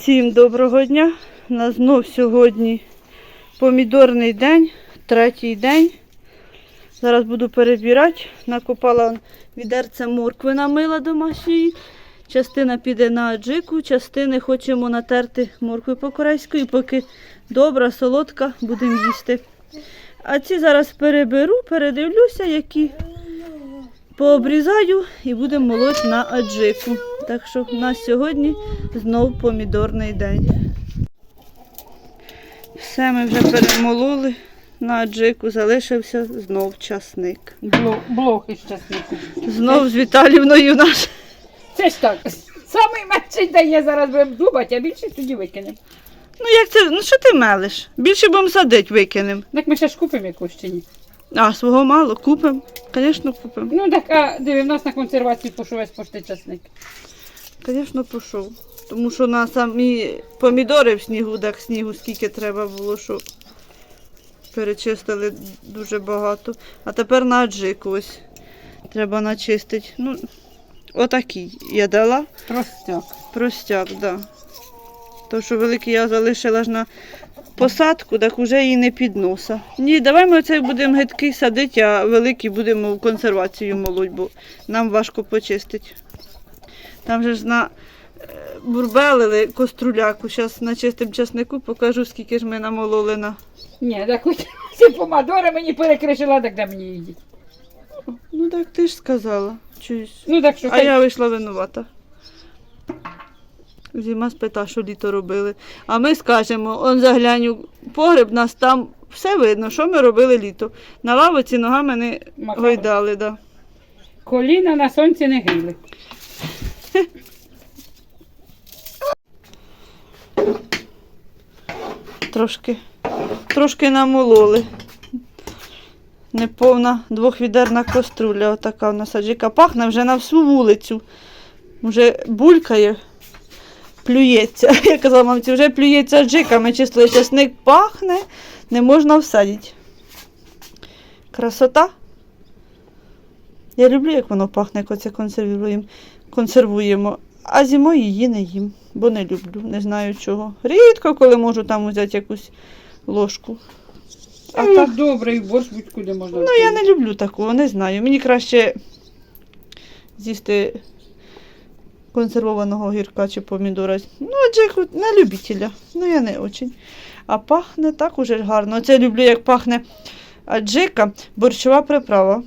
Всім доброго дня. У нас знов сьогодні помідорний день, третій день. Зараз буду перебирати. Накопала відерце моркви намила домашньої. Частина піде на аджику, частини хочемо натерти моркви по-корейську. І поки добра, солодка, будемо їсти. А ці зараз переберу, передивлюся, які пообрізаю і будемо молоти на аджику. Так що в нас сьогодні знов помідорний день. Все ми вже перемололи на аджику, залишився знов часник. Блох, блох із часнику. Знов з Віталівною наш. Це ж так. Самий менший дає зараз будемо дубати, а більше тоді викинемо. Ну як це? Ну що ти мелиш? Більше будемо садити, викинемо. Так ми ще ж купимо якусь чи ні. А, свого мало, купимо. Звісно, купимо. Ну так, а диви, в нас на консервації пішов весь пошти часник. Звісно, пішов. Тому що на самі помідори в снігу, так снігу скільки треба було, що перечистили дуже багато. А тепер на аджику ось треба начистити. Ну, отакий я дала. Простяк. Простяк, так. Да. То, що великий я залишила ж на посадку, так уже її не підноса. Ні, давай ми оцей будемо гидкий садити, а великий будемо в консервацію молоть, бо нам важко почистити. Там же ж на е, бурбелили коструляку. Зараз начистим часнику, покажу, скільки ж ми намололи на. Ні, так хоч ці помадори мені перекришила, так де мені їдіть. Ну так ти ж сказала. Чуєш. Ну так що А хай- я вийшла винувата. Зима спита, що літо робили. А ми скажемо, он заглянь у погреб, нас там все видно, що ми робили літо. На лавиці ногами не Макали. гойдали. Да. коліна на сонці не гріли. Трошки, трошки намололи. Неповна двохвідерна каструля, отака в нас аджика пахне вже на всю вулицю. Вже булькає, плюється. Я казала мамці, вже плюється аджика. Ми чистили часник пахне, не можна всадити. Красота. Я люблю, як воно пахне, як оце консервуємо. консервуємо. А зимою її не їм, бо не люблю, не знаю чого. Рідко, коли можу там взяти якусь ложку. А ну, так, добре, і борщ будь-куди можна. ну я не люблю такого, не знаю. Мені краще з'їсти консервованого гірка чи помідора. Ну, аджику на любителя. Ну, я не очень. А пахне так уже гарно. Оце люблю, як пахне аджика, борщова приправа.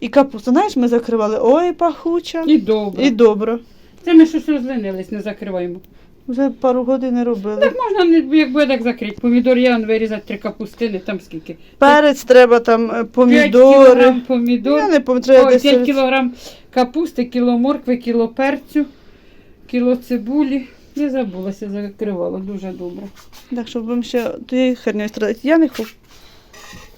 І капуста. Знаєш, ми закривали. Ой, пахуча. І добре. І добре. Це ми щось розлинились, не закриваємо. Вже пару годин не робили. Так можна, не- як буде так закрити. Помідор я вирізати три капустини, там скільки? Перець треба там, е, 5 помідори. кілограм помідор, Я не ой, 5 серед- кілограм капусти, кіло моркви, кіло перцю, кіло цибулі. Я забулася, закривала дуже добре. Так, щоб вам ще тією хернею страдати. Я не хочу.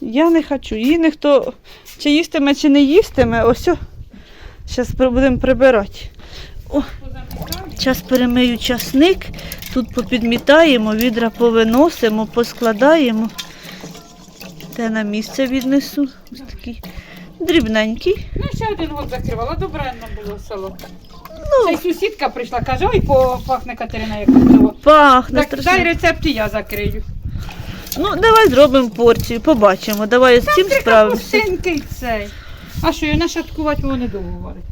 Я не хочу. Її ніхто чи їстиме, чи не їстиме. Ось. Зараз будемо прибирати. О, зараз перемию часник. Тут попідмітаємо, відра повиносимо, поскладаємо. Те на місце віднесу. Ось такий дрібненький. Ну, ще один год закривала, добренно було село. Ну. Ще й сусідка прийшла, каже, ой, попахне Катерина, як. Пахне Так, дай страшно. рецепт і я закрию. Ну, давай зробимо порцію, побачимо. Давай з цим Три справимося. капустинки цей. А що, я нашаткувати воно недовго варить.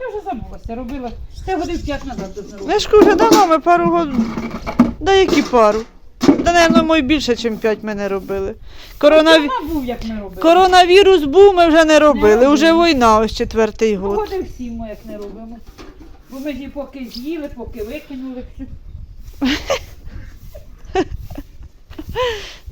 Я вже забулася, робила. Це годин 5 назад дознала. Мешку вже давно ми пару годин. Да які пару? Та, напевно, мої більше, ніж п'ять ми не робили. Коронаві... був, як ми робили. Коронавірус був, ми вже не робили. робили. Уже війна ось четвертий год. Погоди всі ми як не робимо. Бо ми ж її поки з'їли, поки викинули.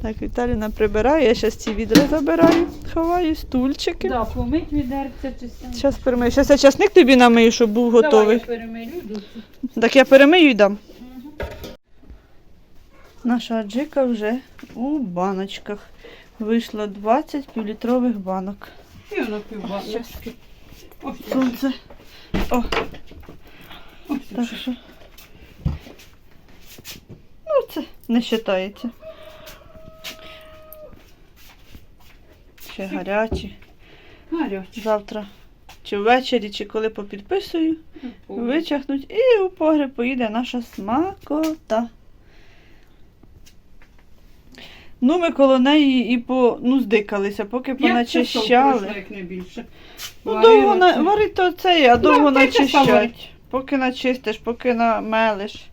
Так, Віталіна прибирає, я зараз ці відра забираю, ховаю, стульчики. Да, помить відерця чистенько. Зараз перемию. Зараз я часник тобі намию, щоб був Давай готовий. я перемилю. Так я перемию і дам. Наша аджика вже у баночках. Вийшло 20 півлітрових банок. І воно півбаночки. Сонце. О, ось, так що. Ну, це не вважається. Ще гарячі. Гарячі. Завтра чи ввечері, чи коли попідписую, вичахнуть і у погреб поїде наша смакота. Ну, ми коло неї і по, ну, здикалися, поки поначищали. як не більше. Ну, довго на... варить то це, є, а довго три часа начищать. Поки начистиш, поки намелиш.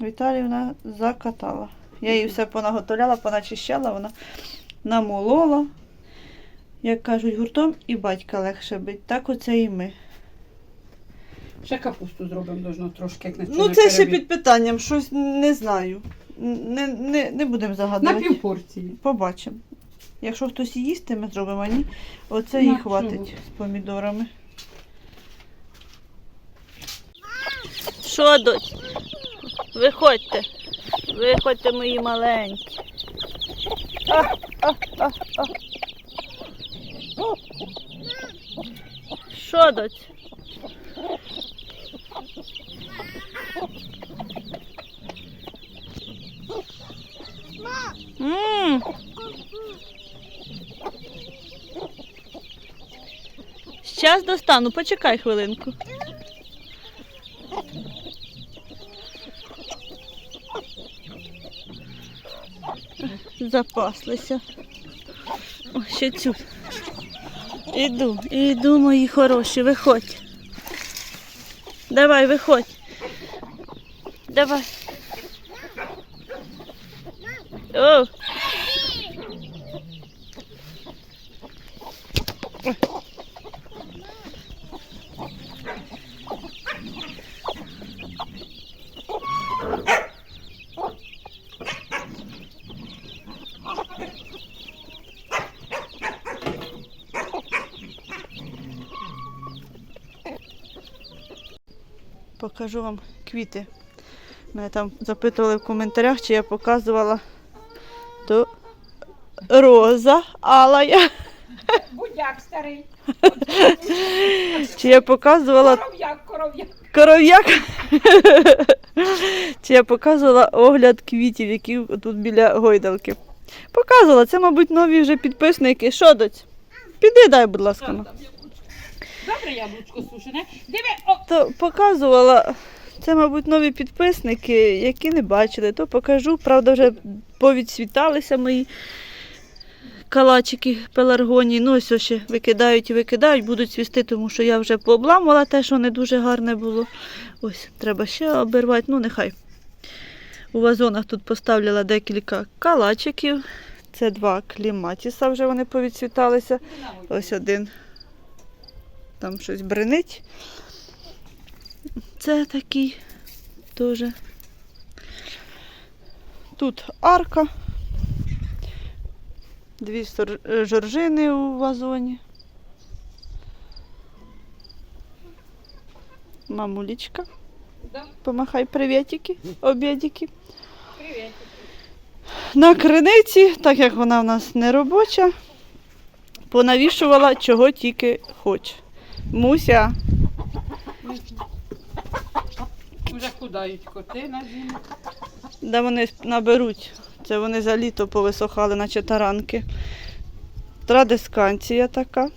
Віталівна закатала. Я їй все понаготовляла, поначищала, вона намолола. Як кажуть, гуртом і батька легше бить. Так оце і ми. Ще капусту зробимо должно трошки, як на Ну, це ще під питанням, щось не знаю. Не, не, не будемо На загадувати. півпорції. Побачимо. Якщо хтось їсти, ми зробимо, а ні. Оце На і хватить чого? з помідорами. Що, доць? Виходьте. Виходьте, мої маленькі. А, а, а, а. Що, доць? Мм. Щас достану, почекай хвилинку. Запаслися. О, ще цю. Іду, іду, мої хороші, виходь. Давай, виходь. Давай. О. Покажу вам квіти. Мене там запитували в коментарях, чи я показувала то роза алая. Будяк старий, Чи я показувала коров'як, коров'як. коров'як. Чи я показувала огляд квітів, які тут біля гойдалки. Показувала, це, мабуть, нові вже підписники. Що доць? Піди дай, будь ласка. Добре яблучко сушене. Диви, о, То показувала, це, мабуть, нові підписники, які не бачили, то покажу. Правда, вже повідсвіталися мої калачики пеларгонії. Ну, ось ще викидають і викидають, будуть свісти, тому що я вже пообламувала те, що не дуже гарне було. Ось, треба ще обірвати, ну нехай. У вазонах тут поставляла декілька калачиків. Це два кліматіса, вже вони повідсвіталися. Ось один. Там щось бренить. Це такий теж. Тут арка. Дві жоржини у вазоні. Мамулечка. Да. Помахай привітики, обідики. привіт. На криниці, так як вона в нас не робоча, понавішувала чого тільки хоче. Муся. Вже худають коти на зиму. Де вони наберуть? Це вони за літо повисохали, наче таранки. Традисканція така.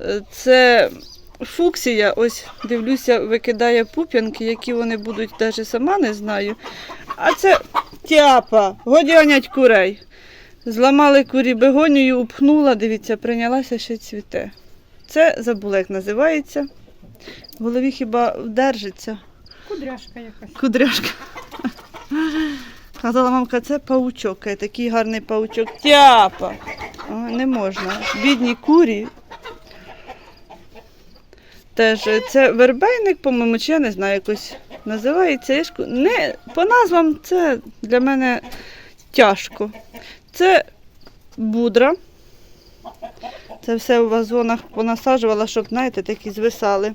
Е, Це фуксія, ось дивлюся, викидає пуп'янки, які вони будуть, навіть сама не знаю. А це тяпа, годі ганять курей. Зламали курі бегонію, упхнула, дивіться, прийнялася ще цвіте. Це забула, як називається. В голові хіба вдержиться. Кудряшка якась. Кудряшка. Казала мамка, це паучок, е, такий гарний паучок. Тяпа. А, не можна. Бідні курі. Теж е, це вербейник, по-моєму, чи я не знаю, якось називається. Не, по назвам це для мене тяжко. Це будра. Це все у вазонах понасаджувала, щоб, знаєте, такі звисали.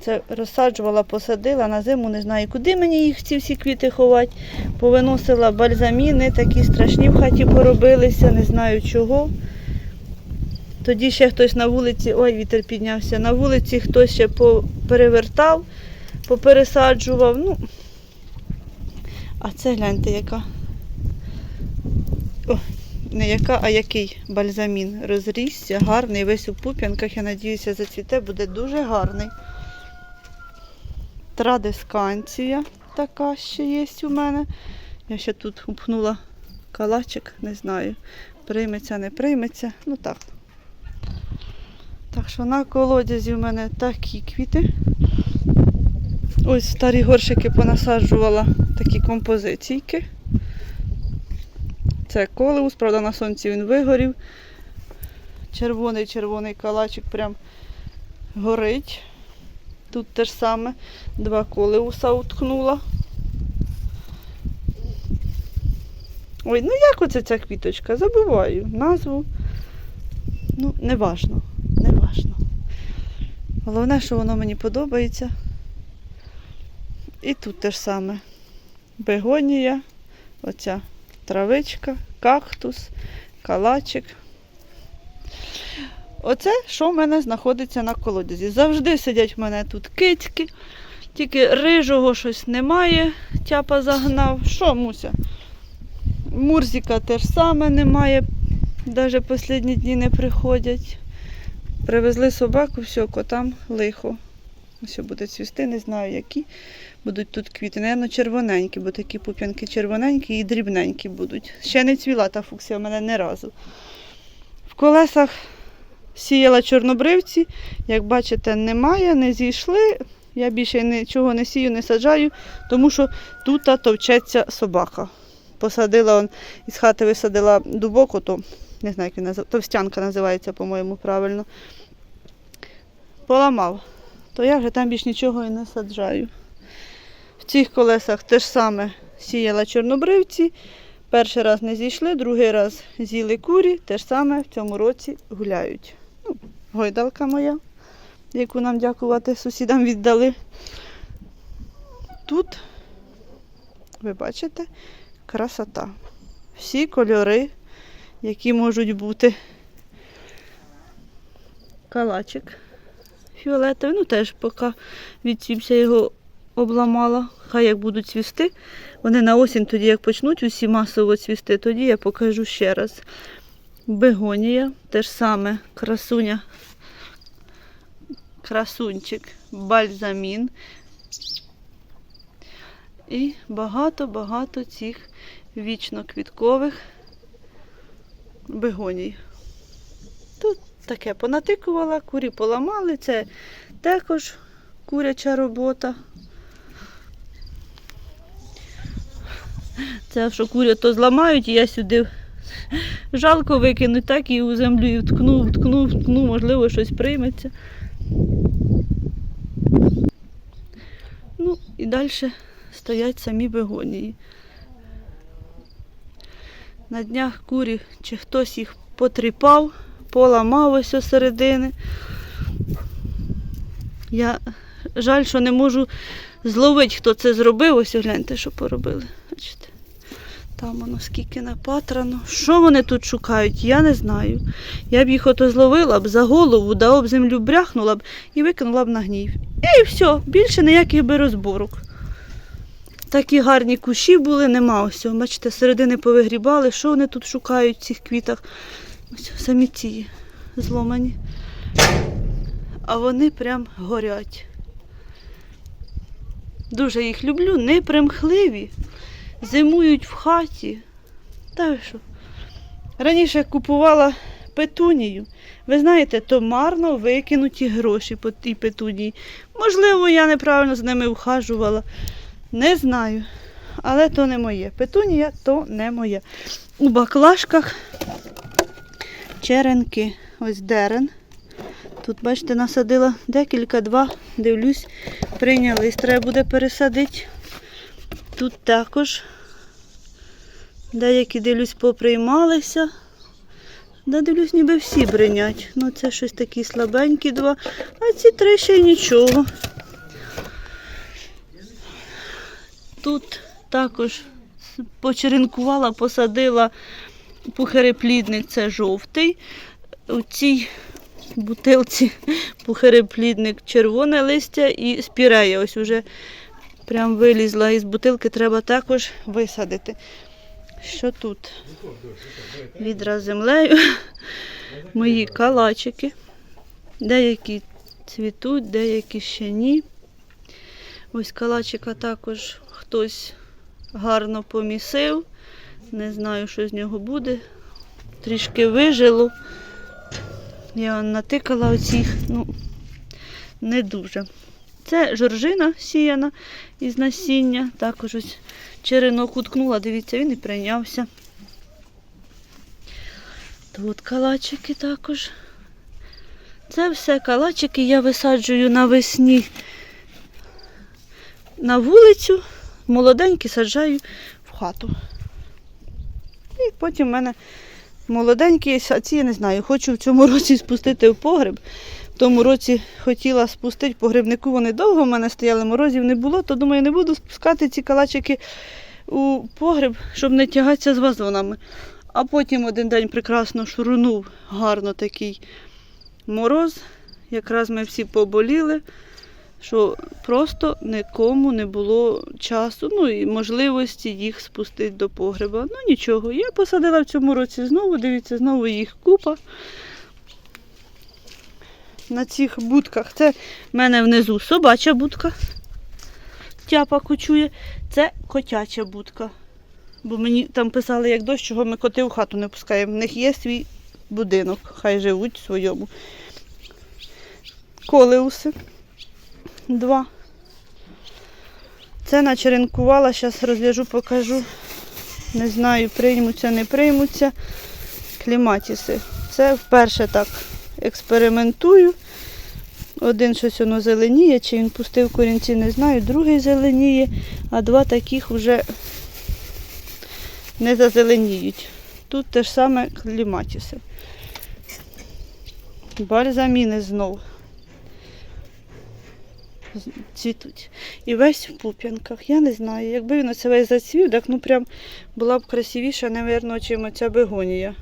Це розсаджувала, посадила на зиму, не знаю, куди мені їх ці всі квіти ховати. Повиносила бальзаміни, такі страшні в хаті поробилися, не знаю чого. Тоді ще хтось на вулиці, ой, вітер піднявся, на вулиці хтось ще перевертав, попересаджував. Ну, а це гляньте, яка. О, не яка, а який бальзамін розрісся, гарний, весь у пуп'янках, я надіюся, зацвіте, буде дуже гарний. Традисканція така ще є у мене. Я ще тут упхнула калачик, не знаю, прийметься, не прийметься. Ну так. Так що на колодязі в мене такі квіти. Ось старі горшики понасаджувала такі композиційки. Це колеус, правда, на сонці він вигорів. Червоний червоний калачик прям горить. Тут те ж саме. Два колеуса уткнула. Ой, ну як оце ця квіточка? Забуваю назву. Ну, не важно. Головне, що воно мені подобається. І тут те ж саме. Бегонія, оця травичка, кактус, калачик. Оце, що в мене знаходиться на колодязі. Завжди сидять в мене тут кицьки, тільки рижого щось немає, тяпа загнав. Що, Муся? Мурзика теж саме немає, навіть останні дні не приходять. Привезли собаку, все, котам лихо. Ось буде цвісти, не знаю які. Будуть тут квіти. Наверно, червоненькі, бо такі пуп'янки червоненькі і дрібненькі будуть. Ще не цвіла та фуксія в мене не разу. В колесах сіяла чорнобривці. Як бачите, немає, не зійшли. Я більше нічого не сію, не саджаю, тому що тут товчеться собака. Посадила он, із хати висадила дубоку, то не знаю, як він називається, товстянка називається, по-моєму, правильно. Поламав. То я вже там більш нічого і не саджаю. В цих колесах те ж саме сіяла чорнобривці. Перший раз не зійшли, другий раз з'їли курі, те ж саме в цьому році гуляють. Ну, гойдалка моя, яку нам дякувати сусідам віддали. Тут, ви бачите, красота. Всі кольори, які можуть бути. Калачик фіолетовий, ну теж поки відсівся його обламала. Хай як будуть цвісти. Вони на осінь, тоді як почнуть усі масово цвісти, тоді я покажу ще раз. Бегонія, те ж саме красуня, красунчик, бальзамін. І багато-багато цих вічно-квіткових бегоній. Тут таке понатикувала, курі поламали, це також куряча робота. Це що куря то зламають, і я сюди жалко викинуть, так і у землю і вткну, вткну, вткну, можливо, щось прийметься. Ну і далі стоять самі бегонії. На днях курі чи хтось їх потріпав, поламав ось середини. Я жаль, що не можу зловити, хто це зробив. Ось гляньте, що поробили. Бачите? Там воно скільки напатрано. Що вони тут шукають, я не знаю. Я б їх ото зловила б за голову, да об землю бряхнула б і викинула б на гнів. І все, більше ніяких би розборок. Такі гарні кущі були, нема ось. Бачите, середини повигрібали. Що вони тут шукають в цих квітах? Ось самі ці зломані. А вони прям горять. Дуже їх люблю, непримхливі. Зимують в хаті. Та що? Раніше купувала петунію. Ви знаєте, то марно викинуті гроші по тій петунії. Можливо, я неправильно з ними ухажувала. Не знаю. Але то не моє. Петунія то не моє. У баклажках черенки. Ось дерен. Тут, бачите, насадила декілька, два, дивлюсь, прийнялись. Треба буде пересадити. Тут також деякі, дивлюсь, поприймалися. Да, дивлюсь, ніби всі бринять. Ну, це щось такі слабенькі два, а ці три ще й нічого. Тут також почеренкувала, посадила пухиреплідник, це жовтий. У цій бутилці пухиреплідник червоне листя і спірея. Ось уже прям вилізла із бутилки, треба також висадити. що тут? Відра землею. Мої калачики. Деякі цвітуть, деякі ще ні. Ось калачика також хтось гарно помісив. Не знаю, що з нього буде. Трішки вижило. Я натикала оцих, ну, не дуже. Це жоржина сіяна із насіння. Також ось черенок уткнула, дивіться, він і прийнявся. Тут калачики також. Це все калачики я висаджую навесні на вулицю, молоденькі саджаю в хату. І потім в мене молоденькі, а ці я не знаю, хочу в цьому році спустити в погреб. В тому році хотіла спустити по грибнику, вони довго в мене стояли, морозів не було, то думаю, не буду спускати ці калачики у погреб, щоб не тягатися з вазонами. А потім один день прекрасно шурунув гарно такий мороз. Якраз ми всі поболіли, що просто нікому не було часу, ну і можливості їх спустити до погреба. Ну нічого, я посадила в цьому році знову, дивіться, знову їх купа. На цих будках. Це в мене внизу собача будка. Тяпа кочує. Це котяча будка. Бо мені там писали, як дощ, чого ми коти в хату не пускаємо. В них є свій будинок, хай живуть в своєму. Колеуси. Два. Це начеренкувала, зараз розв'яжу, покажу. Не знаю, приймуться, не приймуться. Кліматіси. Це вперше так експериментую. Один щось воно зеленіє, чи він пустив корінці, не знаю, другий зеленіє, а два таких вже не зазеленіють. Тут те ж саме кліматіси. Бальзаміни знов з- цвітуть. І весь в пуп'янках. Я не знаю. Якби він оце весь зацвів, так ну прям була б красивіша, напевно, чим оця бегонія.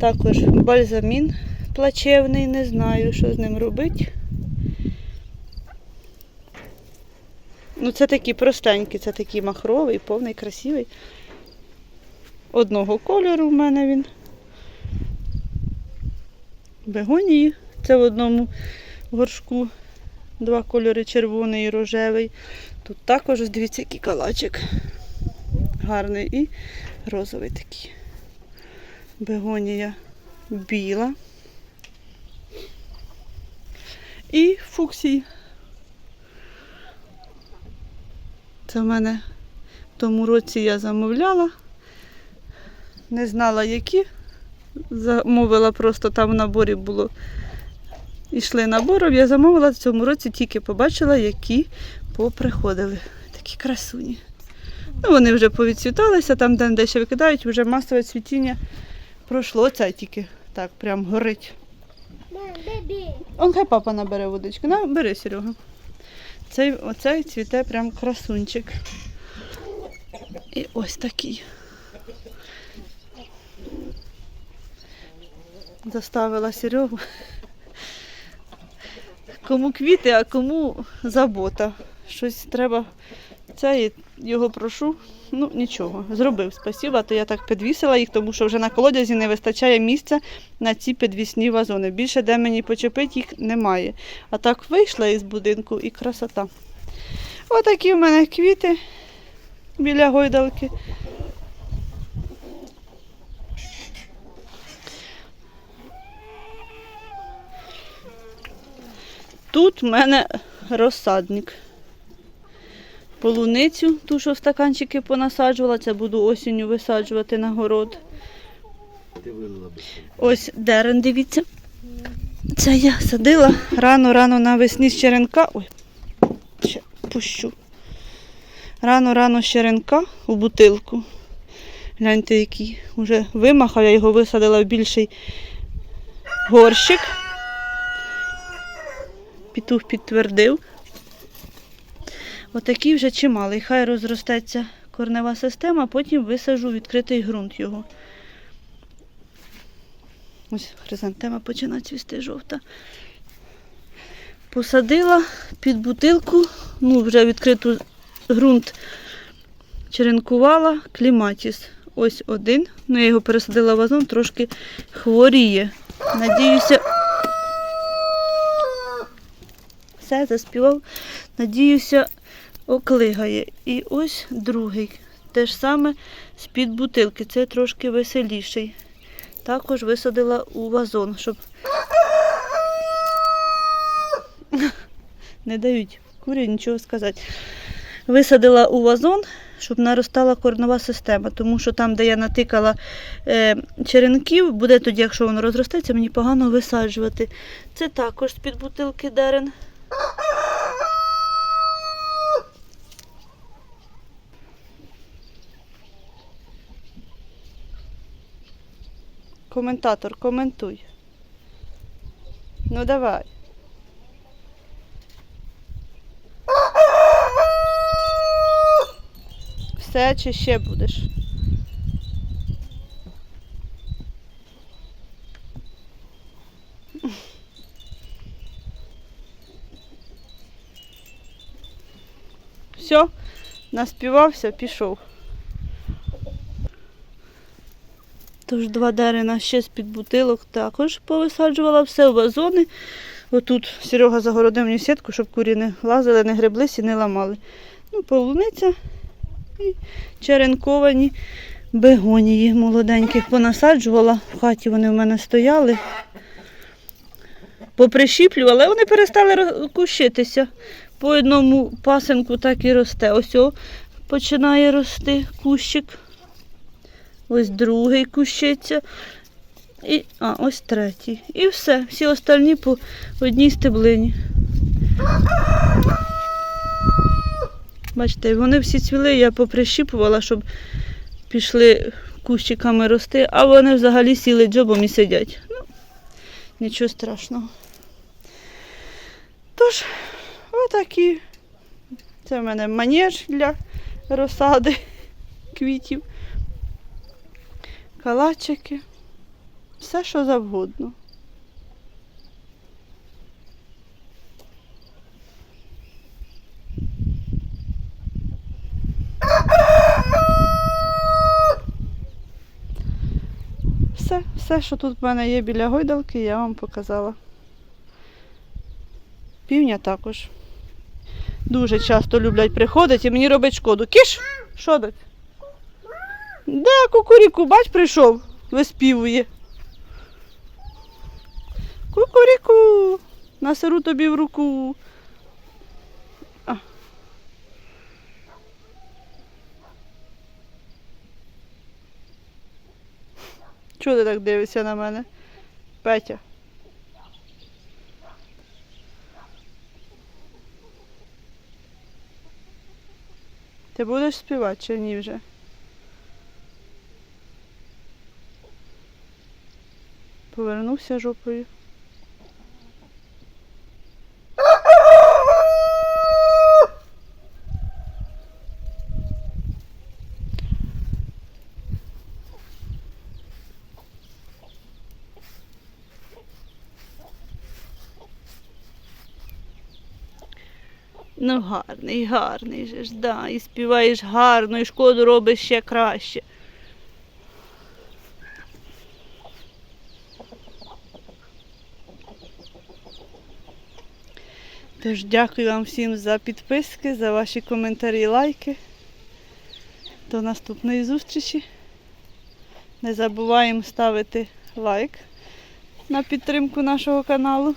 Також бальзамін плачевний, не знаю, що з ним робити. Ну, це такий простенький, це такий махровий, повний, красивий. Одного кольору в мене він. Бегонії. Це в одному горшку. Два кольори червоний і рожевий. Тут також, ось дивіться, який калачик. Гарний і розовий такий. Бегонія біла. І фуксії. Це в мене в тому році я замовляла. Не знала, які. Замовила просто там в наборі було. Ішли набором, я замовила в цьому році, тільки побачила, які поприходили. Такі красуні. Ну, вони вже повідцвіталися, там де дещо викидають, вже масове цвітіння пройшло. Це тільки так, прям горить. Он хай папа набере водичку. На, бери, Серега. Цей, оцей цвіте прям красунчик. І ось такий. Заставила Серегу. Кому квіти, а кому забота. Щось треба. Це його прошу. Ну, нічого, зробив. Спасіба, то я так підвісила їх, тому що вже на колодязі не вистачає місця на ці підвісні вазони. Більше де мені почепити їх немає. А так вийшла із будинку і красота. Отакі в мене квіти біля гойдалки. Тут в мене розсадник. Полуницю, ту, що в стаканчики понасаджувала, це буду осінню висаджувати на город. Ось дерен, дивіться. Це я садила рано-рано навесні з черенка. Ой, ще пущу. Рано-рано з черенка у бутилку. Гляньте, який вже вимахав, я його висадила в більший горщик. Петух підтвердив. Отакий вже чималий. Хай розростеться корнева система, потім висажу відкритий ґрунт його. Ось хризантема починає цвісти жовта. Посадила під бутилку, ну вже відкриту ґрунт черенкувала кліматіс. Ось один. Ну, я його пересадила вазон, трошки хворіє. Надіюся. Все, заспівав. Надіюся, оклигає. І ось другий. Те ж саме з-під бутилки. Це трошки веселіший. Також висадила у вазон, щоб не дають курі нічого сказати. Висадила у вазон, щоб наростала корнова система, тому що там, де я натикала е, черенків, буде тоді, якщо воно розростеться, мені погано висаджувати. Це також з-під бутилки дерен. Коментатор, коментуй. Ну давай. Все чи ще будеш? Все, наспівався, пішов. Тож два дерена ще з-під бутилок також повисаджувала все в вазони. Отут Серега загородив мені сітку, щоб курі не лазили, не греблись і не ламали. Ну, полуниця і черенковані бегонії молоденьких понасаджувала. В хаті вони в мене стояли. Поприщіплювала, але вони перестали кущитися. По одному пасенку так і росте. Ось починає рости кущик. Ось другий кущиться. І, а, ось третій. І все. Всі остальні по одній стеблині. Бачите, вони всі цвіли, я поприщіпувала, щоб пішли кущиками рости, а вони взагалі сіли дзьобом і сидять. Ну, нічого страшного. Тож, отакі. Це в мене манеж для розсади квітів калачики, все, що завгодно. Все, все, що тут в мене є біля гойдалки, я вам показала. Півня також. Дуже часто люблять приходити і мені робить шкоду. Кіш! Що дать? Де кукуріку, бач, прийшов, виспівує. Кукуріку, насеру тобі в руку. Чого ти так дивишся на мене? Петя. Ти будеш співати чи ні вже? Повернувся жопою. Ну, гарний, гарний же ж, да. І співаєш гарно, і шкоду робиш ще краще. Тож дякую вам всім за підписки, за ваші коментарі і лайки. До наступної зустрічі. Не забуваємо ставити лайк на підтримку нашого каналу.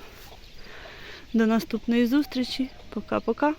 До наступної зустрічі. Пока-пока.